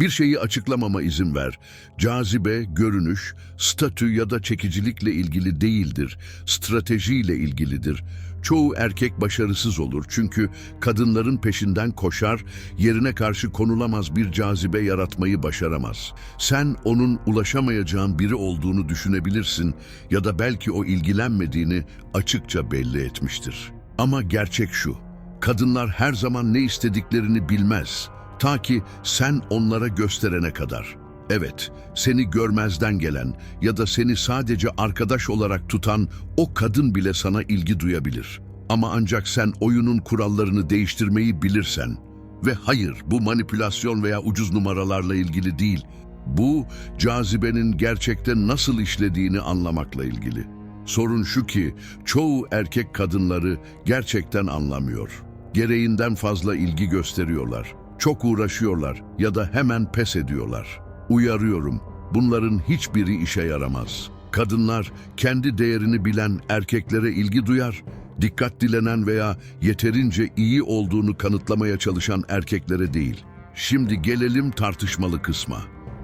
Bir şeyi açıklamama izin ver. Cazibe, görünüş, statü ya da çekicilikle ilgili değildir. Stratejiyle ilgilidir. Çoğu erkek başarısız olur çünkü kadınların peşinden koşar, yerine karşı konulamaz bir cazibe yaratmayı başaramaz. Sen onun ulaşamayacağın biri olduğunu düşünebilirsin ya da belki o ilgilenmediğini açıkça belli etmiştir. Ama gerçek şu, kadınlar her zaman ne istediklerini bilmez. Ta ki sen onlara gösterene kadar. Evet, seni görmezden gelen ya da seni sadece arkadaş olarak tutan o kadın bile sana ilgi duyabilir. Ama ancak sen oyunun kurallarını değiştirmeyi bilirsen ve hayır bu manipülasyon veya ucuz numaralarla ilgili değil, bu cazibenin gerçekte nasıl işlediğini anlamakla ilgili. Sorun şu ki çoğu erkek kadınları gerçekten anlamıyor. Gereğinden fazla ilgi gösteriyorlar. Çok uğraşıyorlar ya da hemen pes ediyorlar. Uyarıyorum, bunların hiçbiri işe yaramaz. Kadınlar kendi değerini bilen erkeklere ilgi duyar, dikkat dilenen veya yeterince iyi olduğunu kanıtlamaya çalışan erkeklere değil. Şimdi gelelim tartışmalı kısma.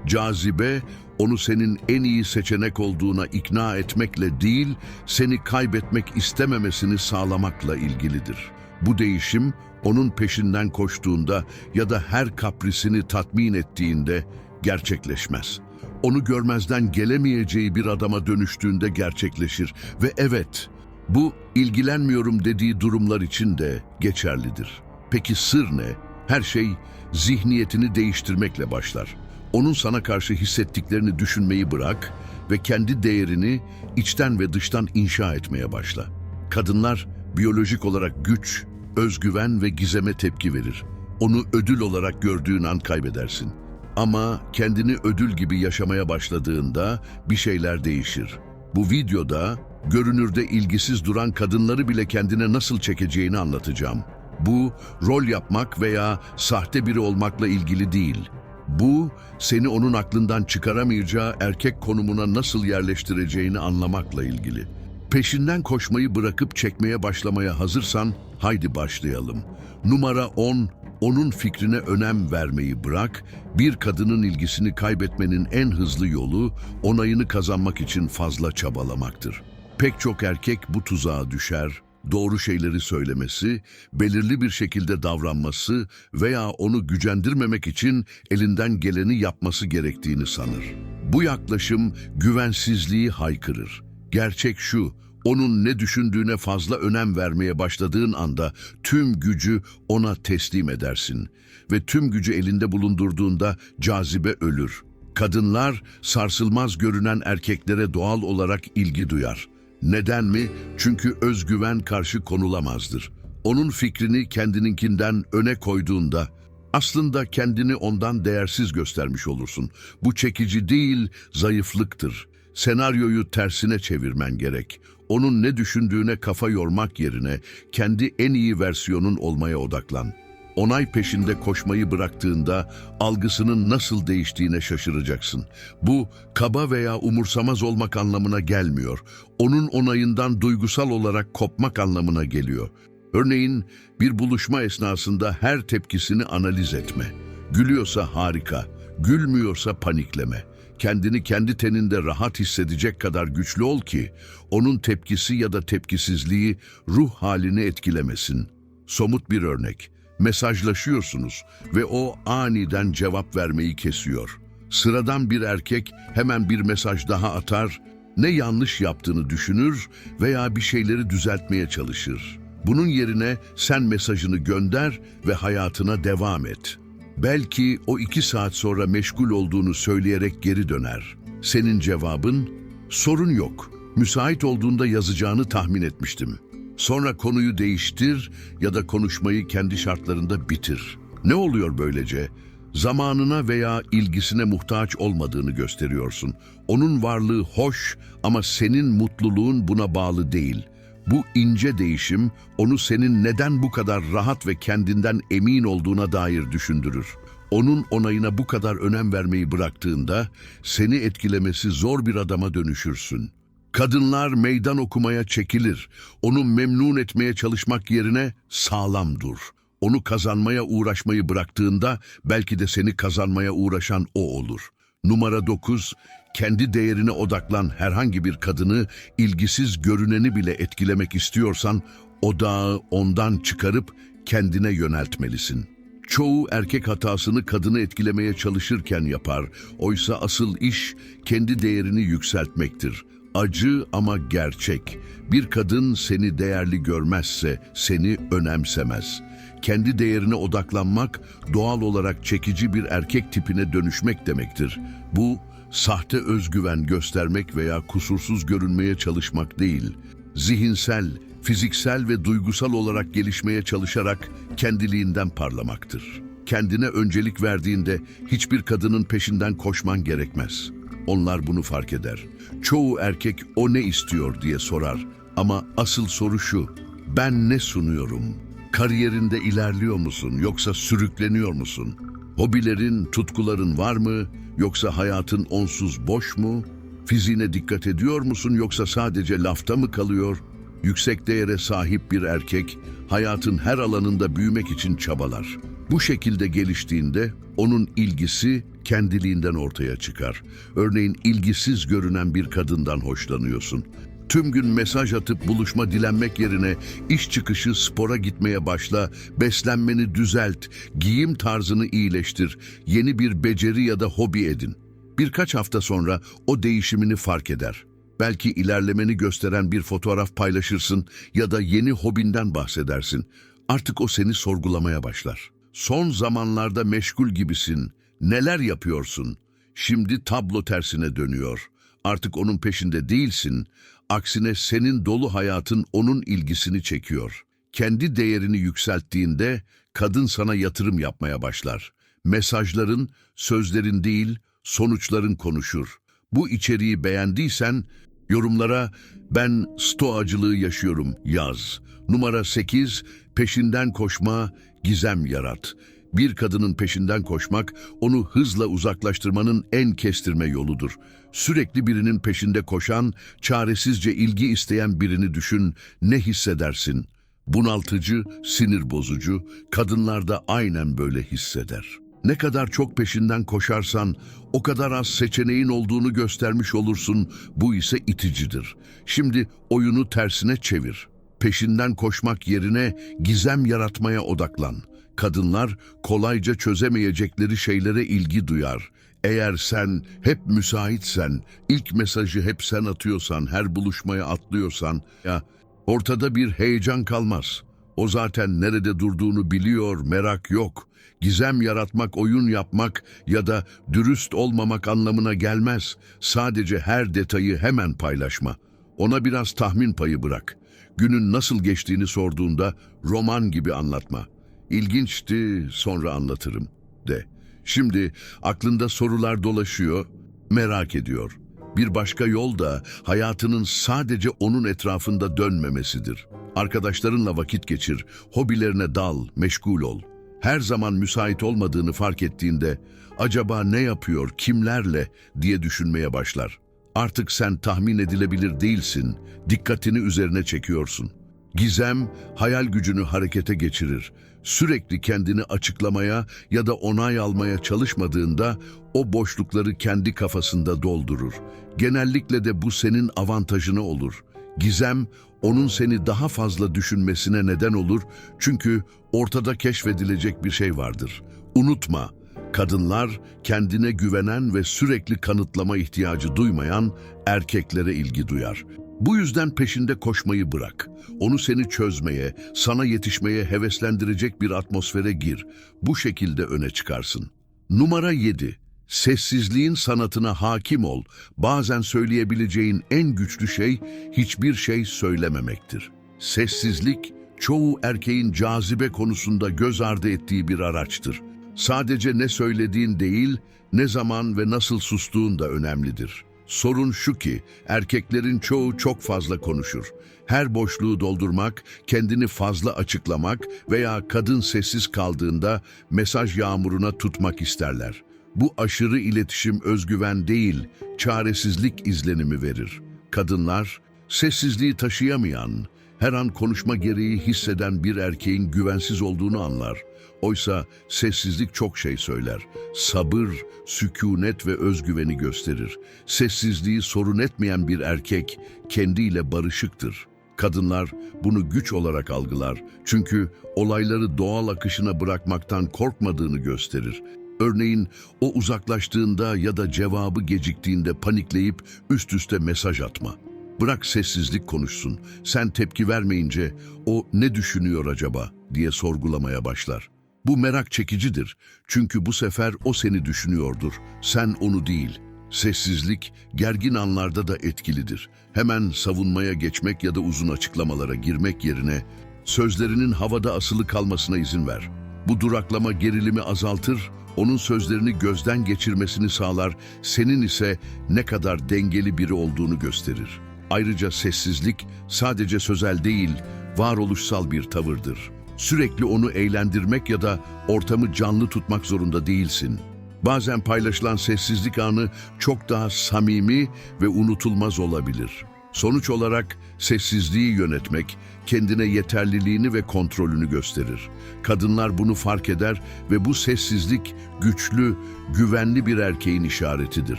Cazibe, onu senin en iyi seçenek olduğuna ikna etmekle değil, seni kaybetmek istememesini sağlamakla ilgilidir. Bu değişim, onun peşinden koştuğunda ya da her kaprisini tatmin ettiğinde gerçekleşmez. Onu görmezden gelemeyeceği bir adama dönüştüğünde gerçekleşir ve evet, bu ilgilenmiyorum dediği durumlar için de geçerlidir. Peki sır ne? Her şey zihniyetini değiştirmekle başlar. Onun sana karşı hissettiklerini düşünmeyi bırak ve kendi değerini içten ve dıştan inşa etmeye başla. Kadınlar biyolojik olarak güç, özgüven ve gizeme tepki verir. Onu ödül olarak gördüğün an kaybedersin. Ama kendini ödül gibi yaşamaya başladığında bir şeyler değişir. Bu videoda görünürde ilgisiz duran kadınları bile kendine nasıl çekeceğini anlatacağım. Bu rol yapmak veya sahte biri olmakla ilgili değil. Bu seni onun aklından çıkaramayacağı erkek konumuna nasıl yerleştireceğini anlamakla ilgili. Peşinden koşmayı bırakıp çekmeye başlamaya hazırsan haydi başlayalım. Numara 10 onun fikrine önem vermeyi bırak, bir kadının ilgisini kaybetmenin en hızlı yolu onayını kazanmak için fazla çabalamaktır. Pek çok erkek bu tuzağa düşer, doğru şeyleri söylemesi, belirli bir şekilde davranması veya onu gücendirmemek için elinden geleni yapması gerektiğini sanır. Bu yaklaşım güvensizliği haykırır. Gerçek şu, onun ne düşündüğüne fazla önem vermeye başladığın anda tüm gücü ona teslim edersin ve tüm gücü elinde bulundurduğunda cazibe ölür. Kadınlar sarsılmaz görünen erkeklere doğal olarak ilgi duyar. Neden mi? Çünkü özgüven karşı konulamazdır. Onun fikrini kendininkinden öne koyduğunda aslında kendini ondan değersiz göstermiş olursun. Bu çekici değil, zayıflıktır. Senaryoyu tersine çevirmen gerek. Onun ne düşündüğüne kafa yormak yerine kendi en iyi versiyonun olmaya odaklan. Onay peşinde koşmayı bıraktığında algısının nasıl değiştiğine şaşıracaksın. Bu kaba veya umursamaz olmak anlamına gelmiyor. Onun onayından duygusal olarak kopmak anlamına geliyor. Örneğin bir buluşma esnasında her tepkisini analiz etme. Gülüyorsa harika, gülmüyorsa panikleme. Kendini kendi teninde rahat hissedecek kadar güçlü ol ki onun tepkisi ya da tepkisizliği ruh halini etkilemesin. Somut bir örnek. Mesajlaşıyorsunuz ve o aniden cevap vermeyi kesiyor. Sıradan bir erkek hemen bir mesaj daha atar, ne yanlış yaptığını düşünür veya bir şeyleri düzeltmeye çalışır. Bunun yerine sen mesajını gönder ve hayatına devam et. Belki o iki saat sonra meşgul olduğunu söyleyerek geri döner. Senin cevabın, sorun yok. Müsait olduğunda yazacağını tahmin etmiştim. Sonra konuyu değiştir ya da konuşmayı kendi şartlarında bitir. Ne oluyor böylece? Zamanına veya ilgisine muhtaç olmadığını gösteriyorsun. Onun varlığı hoş ama senin mutluluğun buna bağlı değil. Bu ince değişim onu senin neden bu kadar rahat ve kendinden emin olduğuna dair düşündürür. Onun onayına bu kadar önem vermeyi bıraktığında seni etkilemesi zor bir adama dönüşürsün. Kadınlar meydan okumaya çekilir. Onu memnun etmeye çalışmak yerine sağlam dur. Onu kazanmaya uğraşmayı bıraktığında belki de seni kazanmaya uğraşan o olur. Numara 9. Kendi değerine odaklan herhangi bir kadını ilgisiz görüneni bile etkilemek istiyorsan odağı ondan çıkarıp kendine yöneltmelisin. Çoğu erkek hatasını kadını etkilemeye çalışırken yapar. Oysa asıl iş kendi değerini yükseltmektir. Acı ama gerçek. Bir kadın seni değerli görmezse seni önemsemez. Kendi değerine odaklanmak doğal olarak çekici bir erkek tipine dönüşmek demektir. Bu sahte özgüven göstermek veya kusursuz görünmeye çalışmak değil. Zihinsel, fiziksel ve duygusal olarak gelişmeye çalışarak kendiliğinden parlamaktır. Kendine öncelik verdiğinde hiçbir kadının peşinden koşman gerekmez. Onlar bunu fark eder. Çoğu erkek o ne istiyor diye sorar. Ama asıl soru şu, ben ne sunuyorum? Kariyerinde ilerliyor musun yoksa sürükleniyor musun? Hobilerin, tutkuların var mı yoksa hayatın onsuz boş mu? Fiziğine dikkat ediyor musun yoksa sadece lafta mı kalıyor? Yüksek değere sahip bir erkek hayatın her alanında büyümek için çabalar. Bu şekilde geliştiğinde onun ilgisi kendiliğinden ortaya çıkar. Örneğin ilgisiz görünen bir kadından hoşlanıyorsun. Tüm gün mesaj atıp buluşma dilenmek yerine iş çıkışı spora gitmeye başla, beslenmeni düzelt, giyim tarzını iyileştir, yeni bir beceri ya da hobi edin. Birkaç hafta sonra o değişimini fark eder. Belki ilerlemeni gösteren bir fotoğraf paylaşırsın ya da yeni hobinden bahsedersin. Artık o seni sorgulamaya başlar. Son zamanlarda meşgul gibisin. Neler yapıyorsun? Şimdi tablo tersine dönüyor. Artık onun peşinde değilsin. Aksine senin dolu hayatın onun ilgisini çekiyor. Kendi değerini yükselttiğinde kadın sana yatırım yapmaya başlar. Mesajların, sözlerin değil, sonuçların konuşur. Bu içeriği beğendiysen yorumlara ben stoacılığı yaşıyorum yaz. Numara 8 peşinden koşma, gizem yarat. Bir kadının peşinden koşmak onu hızla uzaklaştırmanın en kestirme yoludur. Sürekli birinin peşinde koşan, çaresizce ilgi isteyen birini düşün, ne hissedersin? Bunaltıcı, sinir bozucu, kadınlar da aynen böyle hisseder. Ne kadar çok peşinden koşarsan o kadar az seçeneğin olduğunu göstermiş olursun. Bu ise iticidir. Şimdi oyunu tersine çevir. Peşinden koşmak yerine gizem yaratmaya odaklan. Kadınlar kolayca çözemeyecekleri şeylere ilgi duyar. Eğer sen hep müsaitsen, ilk mesajı hep sen atıyorsan, her buluşmaya atlıyorsan, ya ortada bir heyecan kalmaz. O zaten nerede durduğunu biliyor, merak yok. Gizem yaratmak, oyun yapmak ya da dürüst olmamak anlamına gelmez. Sadece her detayı hemen paylaşma. Ona biraz tahmin payı bırak. Günün nasıl geçtiğini sorduğunda roman gibi anlatma. İlginçti, sonra anlatırım de. Şimdi aklında sorular dolaşıyor, merak ediyor. Bir başka yol da hayatının sadece onun etrafında dönmemesidir. Arkadaşlarınla vakit geçir, hobilerine dal, meşgul ol. Her zaman müsait olmadığını fark ettiğinde acaba ne yapıyor, kimlerle diye düşünmeye başlar. Artık sen tahmin edilebilir değilsin, dikkatini üzerine çekiyorsun. Gizem, hayal gücünü harekete geçirir. Sürekli kendini açıklamaya ya da onay almaya çalışmadığında o boşlukları kendi kafasında doldurur. Genellikle de bu senin avantajına olur. Gizem, onun seni daha fazla düşünmesine neden olur çünkü ortada keşfedilecek bir şey vardır. Unutma, kadınlar kendine güvenen ve sürekli kanıtlama ihtiyacı duymayan erkeklere ilgi duyar. Bu yüzden peşinde koşmayı bırak. Onu seni çözmeye, sana yetişmeye heveslendirecek bir atmosfere gir. Bu şekilde öne çıkarsın. Numara 7. Sessizliğin sanatına hakim ol. Bazen söyleyebileceğin en güçlü şey hiçbir şey söylememektir. Sessizlik çoğu erkeğin cazibe konusunda göz ardı ettiği bir araçtır. Sadece ne söylediğin değil, ne zaman ve nasıl sustuğun da önemlidir. Sorun şu ki erkeklerin çoğu çok fazla konuşur. Her boşluğu doldurmak, kendini fazla açıklamak veya kadın sessiz kaldığında mesaj yağmuruna tutmak isterler. Bu aşırı iletişim özgüven değil, çaresizlik izlenimi verir. Kadınlar sessizliği taşıyamayan, Her an konuşma gereği hisseden bir erkeğin güvensiz olduğunu anlar. Oysa sessizlik çok şey söyler. Sabır, sükunet ve özgüveni gösterir. Sessizliği sorun etmeyen bir erkek kendiyle barışıktır. Kadınlar bunu güç olarak algılar. Çünkü olayları doğal akışına bırakmaktan korkmadığını gösterir. Örneğin o uzaklaştığında ya da cevabı geciktiğinde panikleyip üst üste mesaj atma. Bırak sessizlik konuşsun. Sen tepki vermeyince o ne düşünüyor acaba diye sorgulamaya başlar. Bu merak çekicidir. Çünkü bu sefer o seni düşünüyordur. Sen onu değil. Sessizlik gergin anlarda da etkilidir. Hemen savunmaya geçmek ya da uzun açıklamalara girmek yerine sözlerinin havada asılı kalmasına izin ver. Bu duraklama gerilimi azaltır, onun sözlerini gözden geçirmesini sağlar, senin ise ne kadar dengeli biri olduğunu gösterir. Ayrıca sessizlik sadece sözel değil, varoluşsal bir tavırdır. Sürekli onu eğlendirmek ya da ortamı canlı tutmak zorunda değilsin. Bazen paylaşılan sessizlik anı çok daha samimi ve unutulmaz olabilir. Sonuç olarak sessizliği yönetmek kendine yeterliliğini ve kontrolünü gösterir. Kadınlar bunu fark eder ve bu sessizlik güçlü, güvenli bir erkeğin işaretidir.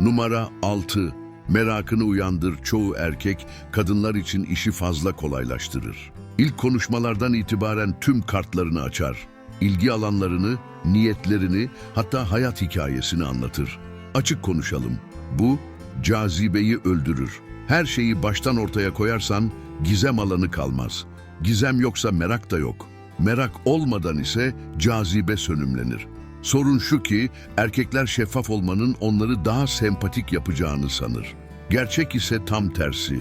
Numara 6. Merakını uyandır çoğu erkek kadınlar için işi fazla kolaylaştırır. İlk konuşmalardan itibaren tüm kartlarını açar. İlgi alanlarını, niyetlerini, hatta hayat hikayesini anlatır. Açık konuşalım. Bu cazibeyi öldürür. Her şeyi baştan ortaya koyarsan gizem alanı kalmaz. Gizem yoksa merak da yok. Merak olmadan ise cazibe sönümlenir. Sorun şu ki erkekler şeffaf olmanın onları daha sempatik yapacağını sanır. Gerçek ise tam tersi.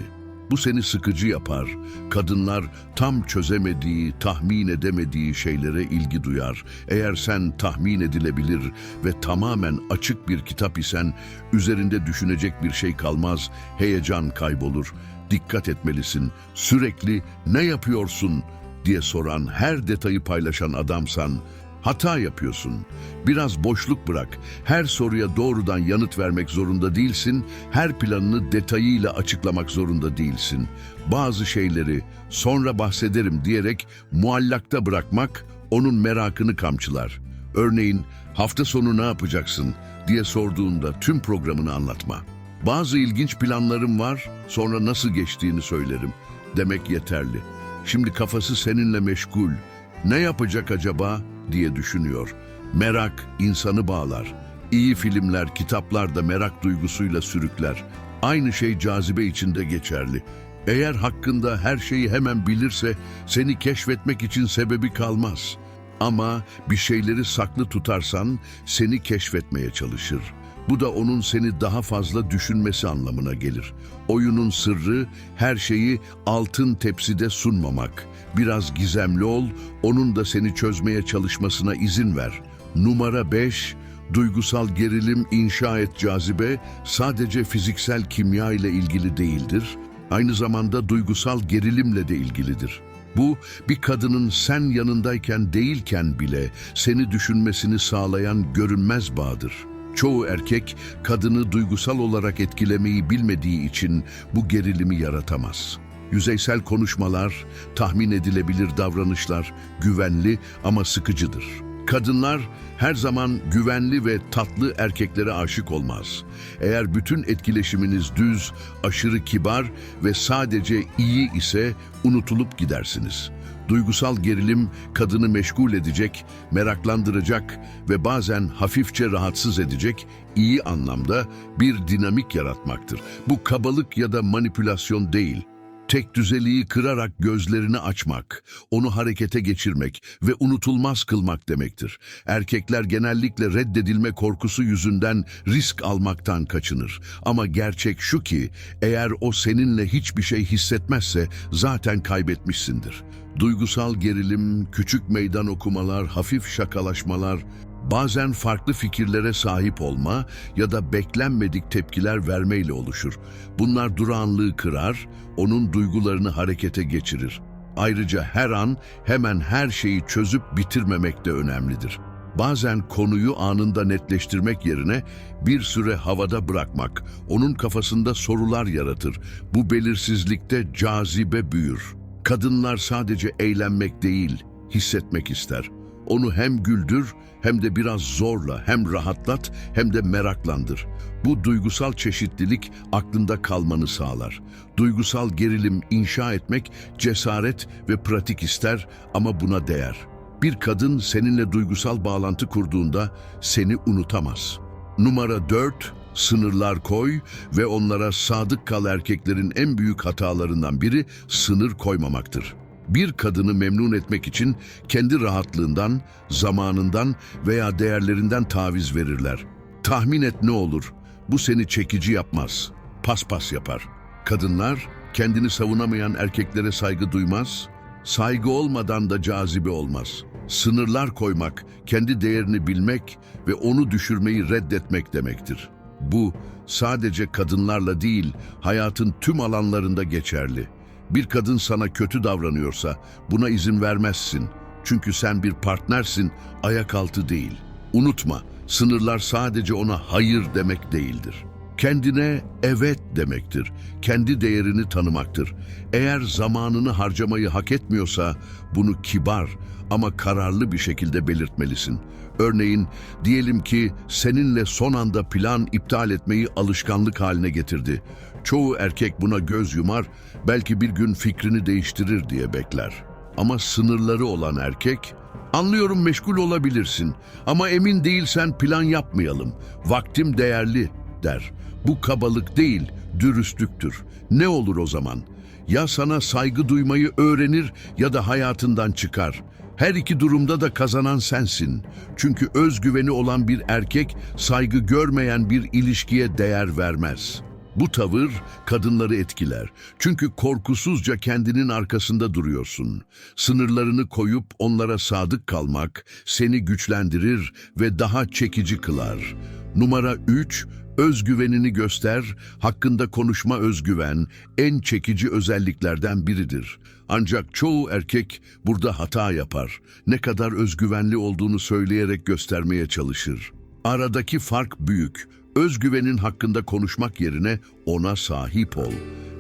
Bu seni sıkıcı yapar. Kadınlar tam çözemediği, tahmin edemediği şeylere ilgi duyar. Eğer sen tahmin edilebilir ve tamamen açık bir kitap isen üzerinde düşünecek bir şey kalmaz, heyecan kaybolur. Dikkat etmelisin. Sürekli ne yapıyorsun diye soran, her detayı paylaşan adamsan Hata yapıyorsun. Biraz boşluk bırak. Her soruya doğrudan yanıt vermek zorunda değilsin. Her planını detayıyla açıklamak zorunda değilsin. Bazı şeyleri sonra bahsederim diyerek muallakta bırakmak onun merakını kamçılar. Örneğin hafta sonu ne yapacaksın diye sorduğunda tüm programını anlatma. Bazı ilginç planlarım var, sonra nasıl geçtiğini söylerim. Demek yeterli. Şimdi kafası seninle meşgul. Ne yapacak acaba diye düşünüyor. Merak insanı bağlar. İyi filmler, kitaplar da merak duygusuyla sürükler. Aynı şey cazibe içinde geçerli. Eğer hakkında her şeyi hemen bilirse seni keşfetmek için sebebi kalmaz. Ama bir şeyleri saklı tutarsan seni keşfetmeye çalışır. Bu da onun seni daha fazla düşünmesi anlamına gelir. Oyunun sırrı her şeyi altın tepside sunmamak. Biraz gizemli ol, onun da seni çözmeye çalışmasına izin ver. Numara 5, duygusal gerilim inşa et cazibe sadece fiziksel kimya ile ilgili değildir. Aynı zamanda duygusal gerilimle de ilgilidir. Bu bir kadının sen yanındayken değilken bile seni düşünmesini sağlayan görünmez bağdır. Çoğu erkek kadını duygusal olarak etkilemeyi bilmediği için bu gerilimi yaratamaz. Yüzeysel konuşmalar, tahmin edilebilir davranışlar güvenli ama sıkıcıdır. Kadınlar her zaman güvenli ve tatlı erkeklere aşık olmaz. Eğer bütün etkileşiminiz düz, aşırı kibar ve sadece iyi ise unutulup gidersiniz. Duygusal gerilim kadını meşgul edecek, meraklandıracak ve bazen hafifçe rahatsız edecek iyi anlamda bir dinamik yaratmaktır. Bu kabalık ya da manipülasyon değil, tek düzeliği kırarak gözlerini açmak, onu harekete geçirmek ve unutulmaz kılmak demektir. Erkekler genellikle reddedilme korkusu yüzünden risk almaktan kaçınır. Ama gerçek şu ki, eğer o seninle hiçbir şey hissetmezse zaten kaybetmişsindir. Duygusal gerilim, küçük meydan okumalar, hafif şakalaşmalar, bazen farklı fikirlere sahip olma ya da beklenmedik tepkiler vermeyle oluşur. Bunlar durağanlığı kırar, onun duygularını harekete geçirir. Ayrıca her an hemen her şeyi çözüp bitirmemek de önemlidir. Bazen konuyu anında netleştirmek yerine bir süre havada bırakmak, onun kafasında sorular yaratır. Bu belirsizlikte cazibe büyür. Kadınlar sadece eğlenmek değil, hissetmek ister. Onu hem güldür hem de biraz zorla, hem rahatlat hem de meraklandır. Bu duygusal çeşitlilik aklında kalmanı sağlar. Duygusal gerilim inşa etmek cesaret ve pratik ister ama buna değer. Bir kadın seninle duygusal bağlantı kurduğunda seni unutamaz. Numara 4, sınırlar koy ve onlara sadık kal erkeklerin en büyük hatalarından biri sınır koymamaktır. Bir kadını memnun etmek için kendi rahatlığından, zamanından veya değerlerinden taviz verirler. Tahmin et ne olur? Bu seni çekici yapmaz, paspas yapar. Kadınlar kendini savunamayan erkeklere saygı duymaz, saygı olmadan da cazibe olmaz. Sınırlar koymak, kendi değerini bilmek ve onu düşürmeyi reddetmek demektir. Bu sadece kadınlarla değil, hayatın tüm alanlarında geçerli. Bir kadın sana kötü davranıyorsa buna izin vermezsin. Çünkü sen bir partnersin, ayak altı değil. Unutma, sınırlar sadece ona hayır demek değildir. Kendine evet demektir. Kendi değerini tanımaktır. Eğer zamanını harcamayı hak etmiyorsa bunu kibar ama kararlı bir şekilde belirtmelisin. Örneğin diyelim ki seninle son anda plan iptal etmeyi alışkanlık haline getirdi. Çoğu erkek buna göz yumar, belki bir gün fikrini değiştirir diye bekler. Ama sınırları olan erkek, anlıyorum meşgul olabilirsin ama emin değilsen plan yapmayalım, vaktim değerli der. Bu kabalık değil, dürüstlüktür. Ne olur o zaman? Ya sana saygı duymayı öğrenir ya da hayatından çıkar. Her iki durumda da kazanan sensin. Çünkü özgüveni olan bir erkek saygı görmeyen bir ilişkiye değer vermez. Bu tavır kadınları etkiler. Çünkü korkusuzca kendinin arkasında duruyorsun. Sınırlarını koyup onlara sadık kalmak seni güçlendirir ve daha çekici kılar. Numara 3, özgüvenini göster, hakkında konuşma özgüven en çekici özelliklerden biridir. Ancak çoğu erkek burada hata yapar. Ne kadar özgüvenli olduğunu söyleyerek göstermeye çalışır. Aradaki fark büyük. Özgüvenin hakkında konuşmak yerine ona sahip ol.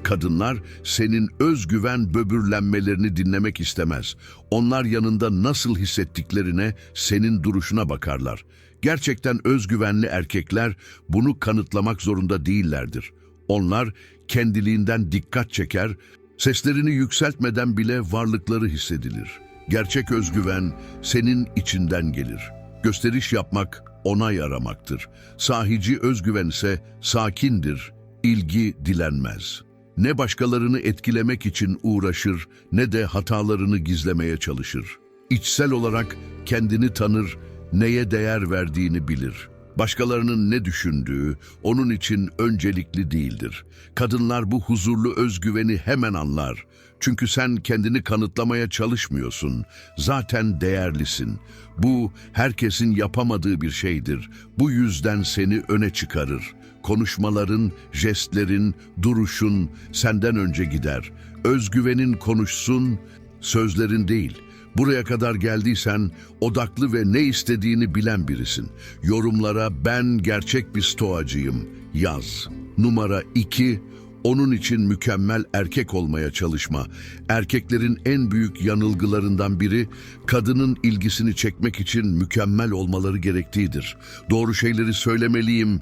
Kadınlar senin özgüven böbürlenmelerini dinlemek istemez. Onlar yanında nasıl hissettiklerine, senin duruşuna bakarlar. Gerçekten özgüvenli erkekler bunu kanıtlamak zorunda değillerdir. Onlar kendiliğinden dikkat çeker, seslerini yükseltmeden bile varlıkları hissedilir. Gerçek özgüven senin içinden gelir. Gösteriş yapmak onay aramaktır. Sahici özgüven ise sakindir, ilgi dilenmez. Ne başkalarını etkilemek için uğraşır ne de hatalarını gizlemeye çalışır. İçsel olarak kendini tanır, neye değer verdiğini bilir. Başkalarının ne düşündüğü onun için öncelikli değildir. Kadınlar bu huzurlu özgüveni hemen anlar. Çünkü sen kendini kanıtlamaya çalışmıyorsun. Zaten değerlisin. Bu herkesin yapamadığı bir şeydir. Bu yüzden seni öne çıkarır. Konuşmaların, jestlerin, duruşun senden önce gider. Özgüvenin konuşsun, sözlerin değil. Buraya kadar geldiysen odaklı ve ne istediğini bilen birisin. Yorumlara ben gerçek bir stoacıyım yaz. Numara 2 onun için mükemmel erkek olmaya çalışma. Erkeklerin en büyük yanılgılarından biri kadının ilgisini çekmek için mükemmel olmaları gerektiğidir. Doğru şeyleri söylemeliyim,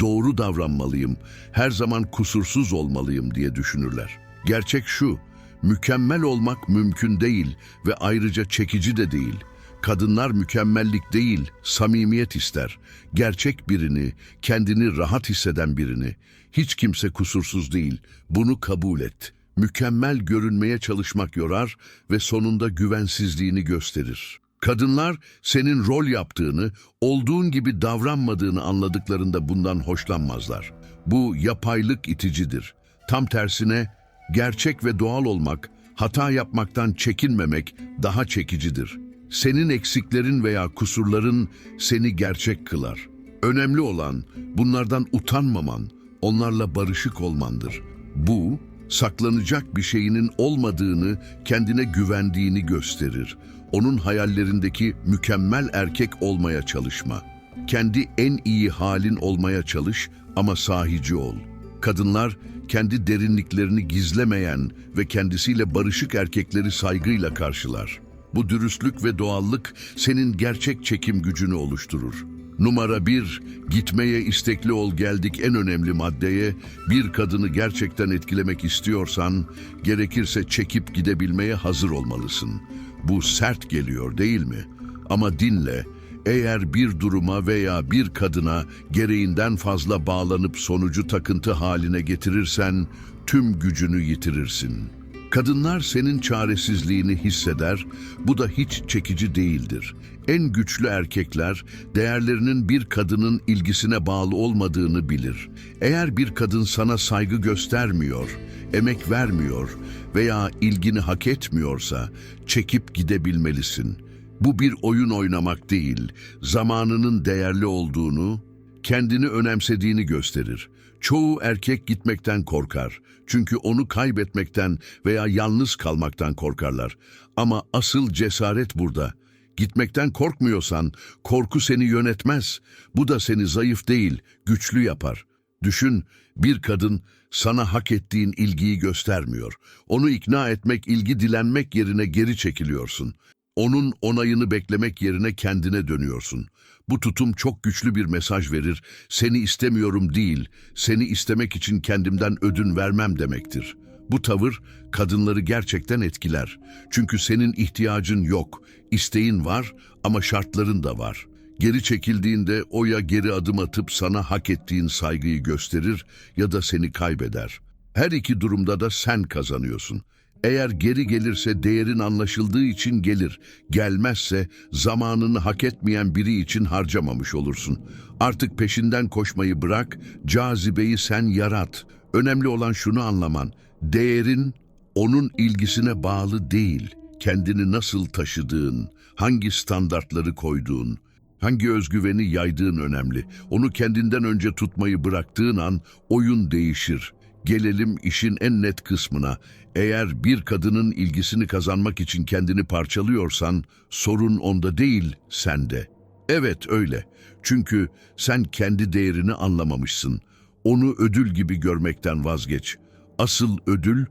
doğru davranmalıyım, her zaman kusursuz olmalıyım diye düşünürler. Gerçek şu, mükemmel olmak mümkün değil ve ayrıca çekici de değil. Kadınlar mükemmellik değil, samimiyet ister. Gerçek birini, kendini rahat hisseden birini. Hiç kimse kusursuz değil. Bunu kabul et. Mükemmel görünmeye çalışmak yorar ve sonunda güvensizliğini gösterir. Kadınlar senin rol yaptığını, olduğun gibi davranmadığını anladıklarında bundan hoşlanmazlar. Bu yapaylık iticidir. Tam tersine gerçek ve doğal olmak, hata yapmaktan çekinmemek daha çekicidir. Senin eksiklerin veya kusurların seni gerçek kılar. Önemli olan bunlardan utanmaman, onlarla barışık olmandır. Bu, saklanacak bir şeyinin olmadığını, kendine güvendiğini gösterir. Onun hayallerindeki mükemmel erkek olmaya çalışma. Kendi en iyi halin olmaya çalış ama sahici ol. Kadınlar kendi derinliklerini gizlemeyen ve kendisiyle barışık erkekleri saygıyla karşılar. Bu dürüstlük ve doğallık senin gerçek çekim gücünü oluşturur. Numara bir, gitmeye istekli ol geldik en önemli maddeye. Bir kadını gerçekten etkilemek istiyorsan, gerekirse çekip gidebilmeye hazır olmalısın. Bu sert geliyor değil mi? Ama dinle, eğer bir duruma veya bir kadına gereğinden fazla bağlanıp sonucu takıntı haline getirirsen, tüm gücünü yitirirsin. Kadınlar senin çaresizliğini hisseder, bu da hiç çekici değildir. En güçlü erkekler değerlerinin bir kadının ilgisine bağlı olmadığını bilir. Eğer bir kadın sana saygı göstermiyor, emek vermiyor veya ilgini hak etmiyorsa çekip gidebilmelisin. Bu bir oyun oynamak değil, zamanının değerli olduğunu, kendini önemsediğini gösterir. Çoğu erkek gitmekten korkar. Çünkü onu kaybetmekten veya yalnız kalmaktan korkarlar. Ama asıl cesaret burada. Gitmekten korkmuyorsan korku seni yönetmez. Bu da seni zayıf değil, güçlü yapar. Düşün, bir kadın sana hak ettiğin ilgiyi göstermiyor. Onu ikna etmek, ilgi dilenmek yerine geri çekiliyorsun. Onun onayını beklemek yerine kendine dönüyorsun. Bu tutum çok güçlü bir mesaj verir. Seni istemiyorum değil, seni istemek için kendimden ödün vermem demektir. Bu tavır kadınları gerçekten etkiler. Çünkü senin ihtiyacın yok, isteğin var ama şartların da var. Geri çekildiğinde o ya geri adım atıp sana hak ettiğin saygıyı gösterir ya da seni kaybeder. Her iki durumda da sen kazanıyorsun. Eğer geri gelirse değerin anlaşıldığı için gelir, gelmezse zamanını hak etmeyen biri için harcamamış olursun. Artık peşinden koşmayı bırak, cazibeyi sen yarat. Önemli olan şunu anlaman, değerin onun ilgisine bağlı değil, kendini nasıl taşıdığın, hangi standartları koyduğun, hangi özgüveni yaydığın önemli. Onu kendinden önce tutmayı bıraktığın an oyun değişir. Gelelim işin en net kısmına. Eğer bir kadının ilgisini kazanmak için kendini parçalıyorsan, sorun onda değil, sende. Evet öyle. Çünkü sen kendi değerini anlamamışsın. Onu ödül gibi görmekten vazgeç. Asıl ödül,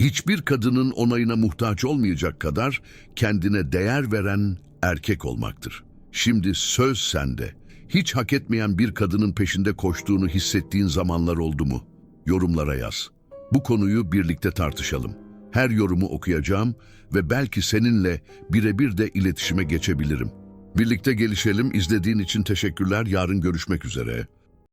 hiçbir kadının onayına muhtaç olmayacak kadar kendine değer veren erkek olmaktır. Şimdi söz sende. Hiç hak etmeyen bir kadının peşinde koştuğunu hissettiğin zamanlar oldu mu? Yorumlara yaz. Bu konuyu birlikte tartışalım. Her yorumu okuyacağım ve belki seninle birebir de iletişime geçebilirim. Birlikte gelişelim. İzlediğin için teşekkürler. Yarın görüşmek üzere.